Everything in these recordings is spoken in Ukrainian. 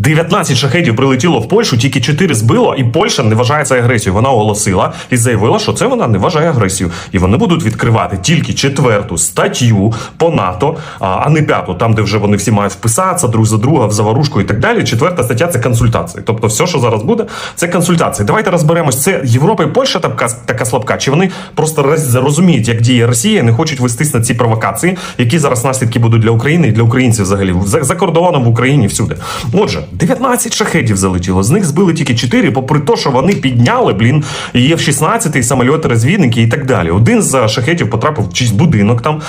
19 шахедів прилетіло в Польщу, тільки 4 збило, і Польща не вважає це агресією. Вона оголосила і заявила, що це вона не вважає агресією. І вони будуть відкривати тільки четверту статтю по НАТО, а не п'яту, там, де вже вони всі мають вписатися друг за друга в заварушку і так далі. Четверта стаття це консультації. Тобто, все, що зараз буде, це консультації. Давайте розберемось. Це Європа і Польща така, така слабка, чи вони просто роз- розуміють, як діє Росія, і не хочуть вестись на ці провокації, які зараз наслідки будуть для України і для українців взагалі за, за кордоном в Україні всюди. Отже, 19 шахетів залетіло. З них збили тільки 4, попри те, що вони підняли, блін, і є в 16 самольоти, розвідники і так далі. Один з шахетів потрапив в чийсь будинок. Там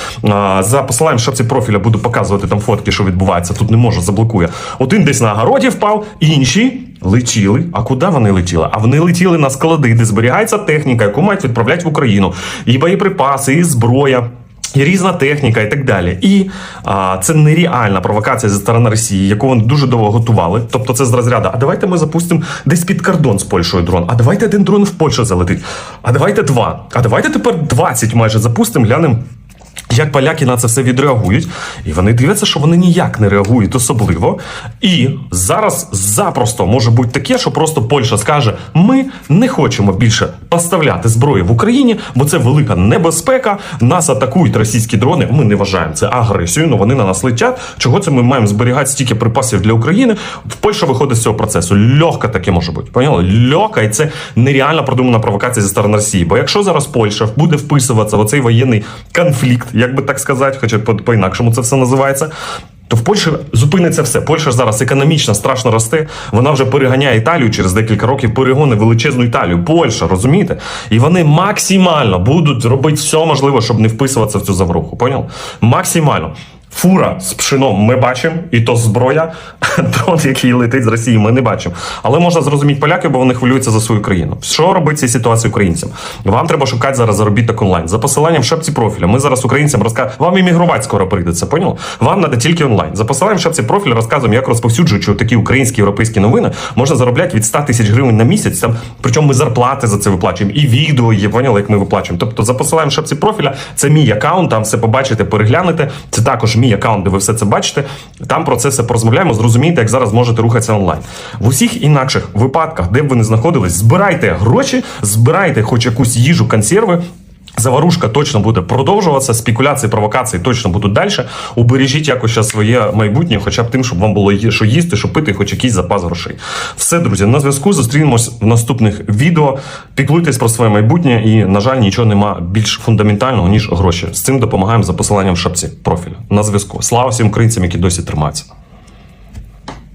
за посиланням шапці профіля буду показувати там фотки, що відбувається. Тут не можу, заблокує. Один десь на огороді впав, інші. Летіли. А куди вони летіли? А вони летіли на склади, де зберігається техніка, яку мають відправляти в Україну. І боєприпаси, і зброя. І різна техніка, і так далі. І а, це нереальна провокація зі сторони Росії, яку вони дуже довго готували. Тобто, це з розряду. А давайте ми запустимо десь під кордон з Польщею дрон. А давайте один дрон в Польщу залетить. А давайте два. А давайте тепер 20 майже запустимо, глянемо. Як поляки на це все відреагують, і вони дивляться, що вони ніяк не реагують особливо. І зараз запросто може бути таке, що просто Польща скаже: ми не хочемо більше поставляти зброю в Україні, бо це велика небезпека. Нас атакують російські дрони. Ми не вважаємо це агресією, але вони на нас летять. Чого це ми маємо зберігати стільки припасів для України? В Польща виходить з цього процесу. Легко таке може бути. Поняли? Легко, і це нереально продумана провокація зі сторони Росії. Бо якщо зараз Польща буде вписуватися в оцей воєнний конфлікт, як би так сказати, хоча по- по-інакшому це все називається. То в Польщі зупиниться все. Польща зараз економічно страшно росте. Вона вже переганяє Італію через декілька років перегони величезну Італію. Польща, розумієте? І вони максимально будуть робити все можливе, щоб не вписуватися в цю завруху. Поняв? Максимально. Фура з пшеном ми бачимо, і то зброя, дрон, який летить з Росії, ми не бачимо. Але можна зрозуміти поляків, бо вони хвилюються за свою країну. Що робить цій ситуації українцям? Вам треба шукати зараз заробіток онлайн. За посиланням в шапці профіля. Ми зараз українцям розказуємо. Вам іммігрувати скоро прийдеться, понял? Вам треба тільки онлайн. За посиланням в шапці профіля розказуємо, як розповсюджуючи такі українські європейські новини, можна заробляти від 100 тисяч гривень на місяць. Там причому ми зарплати за це виплачуємо, і відео є, поняли, як ми виплачуємо. Тобто за посиланням в шапці профіля це мій аккаунт, там все побачите, переглянете. Це також мій аккаунт, де ви все це бачите. Там про це все порозмовляємо, зрозумієте, як зараз можете рухатися онлайн. В усіх інакших випадках, де б ви не знаходились, збирайте гроші, збирайте хоч якусь їжу, консерви. Заварушка точно буде продовжуватися, спекуляції, провокації точно будуть далі. Убережіть якось своє майбутнє, хоча б тим, щоб вам було що їсти, що пити, хоч якийсь запас грошей. Все, друзі, на зв'язку. Зустрінемось в наступних відео. Піклуйтесь про своє майбутнє, і, на жаль, нічого нема більш фундаментального, ніж гроші. З цим допомагаємо за посиланням в шапці профіля. На зв'язку. Слава всім українцям, які досі тримаються.